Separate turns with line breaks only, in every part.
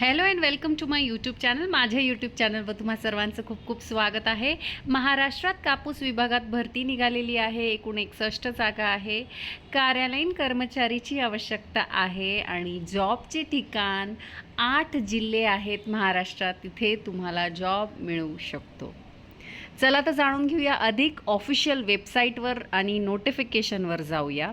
Hello and welcome to my YouTube channel माझ्या YouTube चॅनलवर तुम्हा सर्वांचं खूप खूप स्वागत आहे. महाराष्ट्रात कापूस विभागात भरती निघालेली आहे. एकूण एकसष्ट जागा आहे. कार्यालयीन कर्मचारीची आवश्यकता आहे आणि जॉबचे ठिकाण आठ जिल्हे आहेत महाराष्ट्रात. तिथे तुम्हाला जॉब मिळू शकतो. चला तर जाणून घेऊया. अधिक ऑफिशियल वेबसाईटवर आणि नोटिफिकेशनवर जाऊया.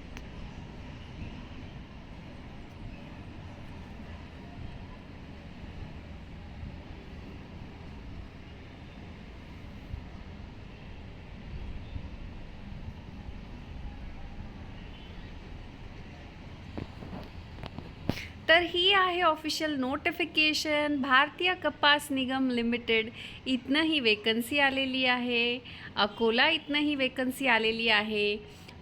तर ही आहे ऑफिशियल नोटिफिकेशन भारतीय कपास निगम लिमिटेड इथनं ही वेकन्सी आलेली आहे. अकोला इथनं ही वेकन्सी आलेली आहे.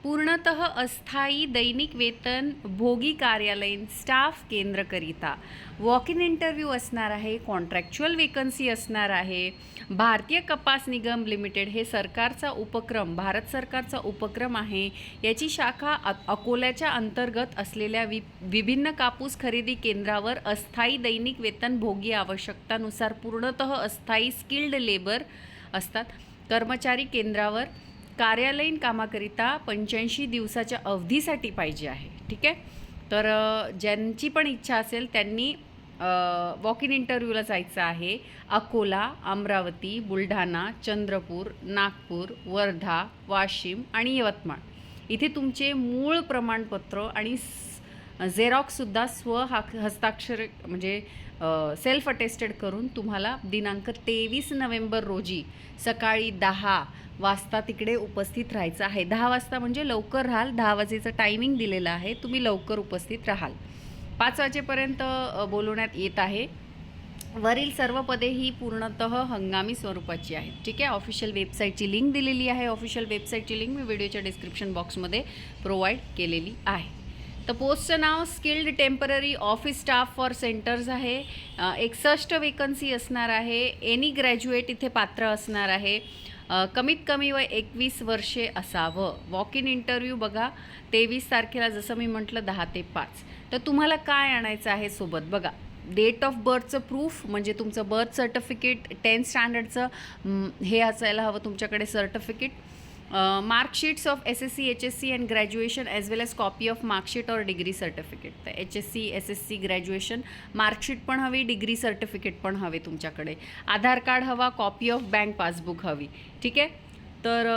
पूर्णतः अस्थायी दैनिक वेतन भोगी कार्यालयीन स्टाफ केंद्रकरिता. वॉक इन इंटरव्ह्यू असणार आहे कॉन्ट्रॅक्च्युअल वेकन्सी असणार आहे. भारतीय कपास निगम लिमिटेड हे सरकारचा उपक्रम भारत सरकारचा उपक्रम आहे. याची शाखा अकोल्याच्या अंतर्गत असलेल्या वि विभिन्न कापूस खरेदी केंद्रावर अस्थायी दैनिक वेतन भोगी आवश्यकतानुसार पूर्णतः अस्थायी स्किल्ड लेबर असतात. कर्मचारी केंद्रावर कार्यालयीन कामाकरिता पंच्याऐंशी दिवसाच्या अवधीसाठी पाहिजे आहे. ठीक आहे? तर ज्यांची पण इच्छा असेल त्यांनी वॉक इन इंटरव्ह्यूला जायचं आहे. अकोला अमरावती बुलढाणा चंद्रपूर नागपूर वर्धा वाशिम आणि यवतमाळ. इथे तुमचे मूळ प्रमाणपत्र आणि झेरॉक्ससुद्धा स्व हा हस्ताक्षर म्हणजे सेल्फ अटेस्टेड करून तुम्हाला दिनांक तेवीस नोव्हेंबर रोजी सकाळी दहा वाजता तिकडे उपस्थित राहायचं आहे. दहा वाजता म्हणजे लवकर राहाल. दहा वाजेचं टायमिंग दिलेलं आहे. तुम्ही लवकर उपस्थित राहाल. पाच वाजेपर्यंत बोलवण्यात येत आहे. वरील सर्व पदे ही पूर्णतः हंगामी स्वरूपाची आहेत. ठीक आहे? ऑफिशियल वेबसाईटची लिंक दिलेली आहे. ऑफिशियल वेबसाईटची लिंक मी व्हिडिओच्या डिस्क्रिप्शन बॉक्समध्ये प्रोव्हाइड केलेली आहे. तर पोस्टचं नाव skilled temporary office staff for centres आहे. एकसष्ट वेकन्सी असणार आहे. एनी ग्रॅज्युएट इथे पात्र असणार आहे. कमीत कमी वय एकवीस वर्षे असावं. वॉक इन इंटरव्ह्यू बघा. तेवीस तारखेला जसं मी म्हटलं दहा ते पाच. तर तुम्हाला काय आणायचं आहे सोबत? बघा डेट ऑफ बर्थचं प्रूफ म्हणजे तुमचं बर्थ सर्टिफिकेट टेन्थ स्टँडर्डचं हे असायला हवं तुमच्याकडे certificate marksheets of S S C H S C and graduation as well as copy of marksheet और डिग्री सर्टिफिकेट तर H S C S S C graduation marksheet पण हवी डिग्री सर्टिफिकेट पण हवे तुमच्याकडे. आधार कार्ड हवा कॉपी ऑफ बँक पासबुक हवी. ठीक आहे? तर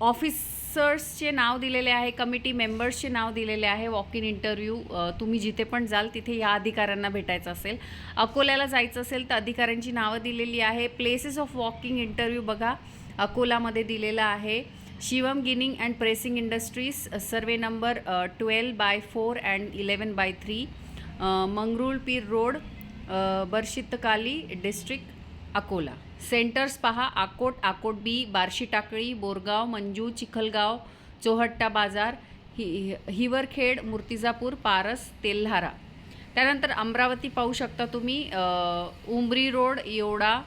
ऑफिसर्सचे नाव दिलेले आहे कमिटी मेंबर्सचे नाव दिलेले आहे वॉक इन इंटरव्ह्यू तुम्ही जिथे पण जाल तिथे या अधिकाऱ्यांना भेटायचं असेल. अकोल्याला जायचं असेल तर अधिकाऱ्यांची नावं दिलेली आहे. प्लेसेस ऑफ वॉकिंग इंटरव्ह्यू बघा. अकोलामध्ये दिलेला आहे. Shivam ginning and pressing industries survey number twelve by four and eleven by three Mangrulpir road Barshitakli district Akola. Centres पहा आकोट आकोट बी बार्शी टाकळी बोरगाव मंजू चिखलगाव चोहट्टा बाजार हि हिवरखेड मूर्तिजापूर पारस तेल्हारा. त्यानंतर अमरावती पाहू शकता तुम्ही उमरी रोड येवडा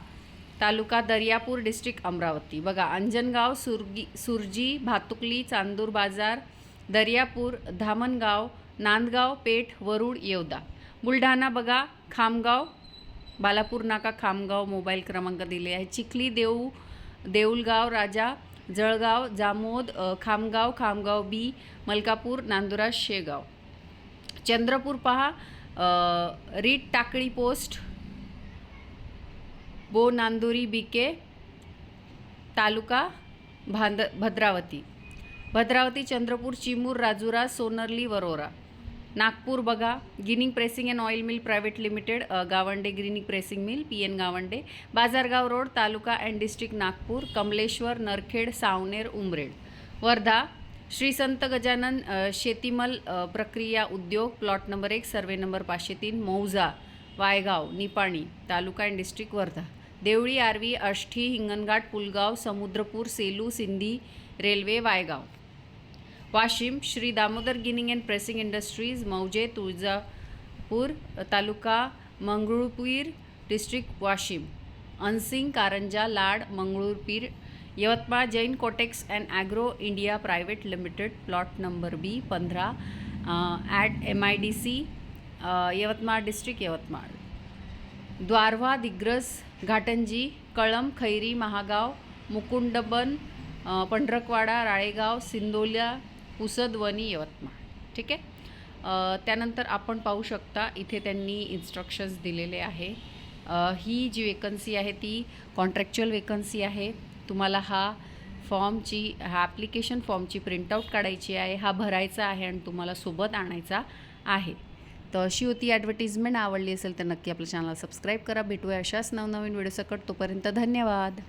तालुका दर्यापूर डिस्ट्रिक्ट अमरावती. बघा अंजनगाव सुरगी सुरजी भातुकली चांदूर बाजार दर्यापूर धामणगाव नांदगाव पेठ वरुड येवदा. बुलढाणा बघा खामगाव बालापूर नाका खामगाव मोबाईल क्रमांक दिले आहे. चिखली देऊ देऊलगाव राजा जळगाव जामोद खामगाव खामगाव बी मलकापूर नांदुरा शेगाव. चंद्रपूर पहा रीट टाकळी पोस्ट बो नांदुरी बीके तालुका भांद भद्रावती. भद्रावती चंद्रपूर चिमूर राजुरा सोनर्ली वरोरा. नागपूर बघा ginning pressing and oil mill private limited Gawande ginning pressing mill P N Gawande. Bazargaon road taluka and district Nagpur Kamleshwar Narkhed Saoner Umred. Wardha Shri Sant Gajanan शेतीमल प्रक्रिया उद्योग plot number एक survey number पाचशे तीन मौजा Waygaon Nipani taluka and district Wardha. Deoli Arvi Ashti Hinganghat Pulgaon Samudrapur Seloo Sindhi railway Waygaon. Washim Shri Damodar ginning and pressing industries मौजे Tuljapur taluka Mangrulpir district Washim. Ansing Karanja Lad Mangrulpir Yavatmal Jain Cotex and agro India private limited plot number B पंधरा at M I D C Yavatmal district Yavatmal. Darwha Digras Ghatanji Kalamb Khairi Mahagaon Mukutban Pandharkawada Ralegaon Sindola Pusadwani Yavatmal. ठीक आहे? त्यानंतर आपण पाहू शकता इथे त्यांनी instructions दिलेले आहे. ही जी वेकन्सी आहे ती कॉन्ट्रॅक्च्युअल वेकन्सी आहे. तुम्हाला हा फॉर्मची हा ॲप्लिकेशन फॉर्मची प्रिंटआउट काढायची आहे. हा भरायचा आहे आणि तुम्हाला सोबत आणायचा आहे. तर अशी होती ॲडव्हर्टिजमेंट आवडली असेल तर नक्की आपल्या चॅनलला सबस्क्राईब करा. भेटूया अशाच नवनवीन व्हिडिओ सकट. तोपर्यंत धन्यवाद.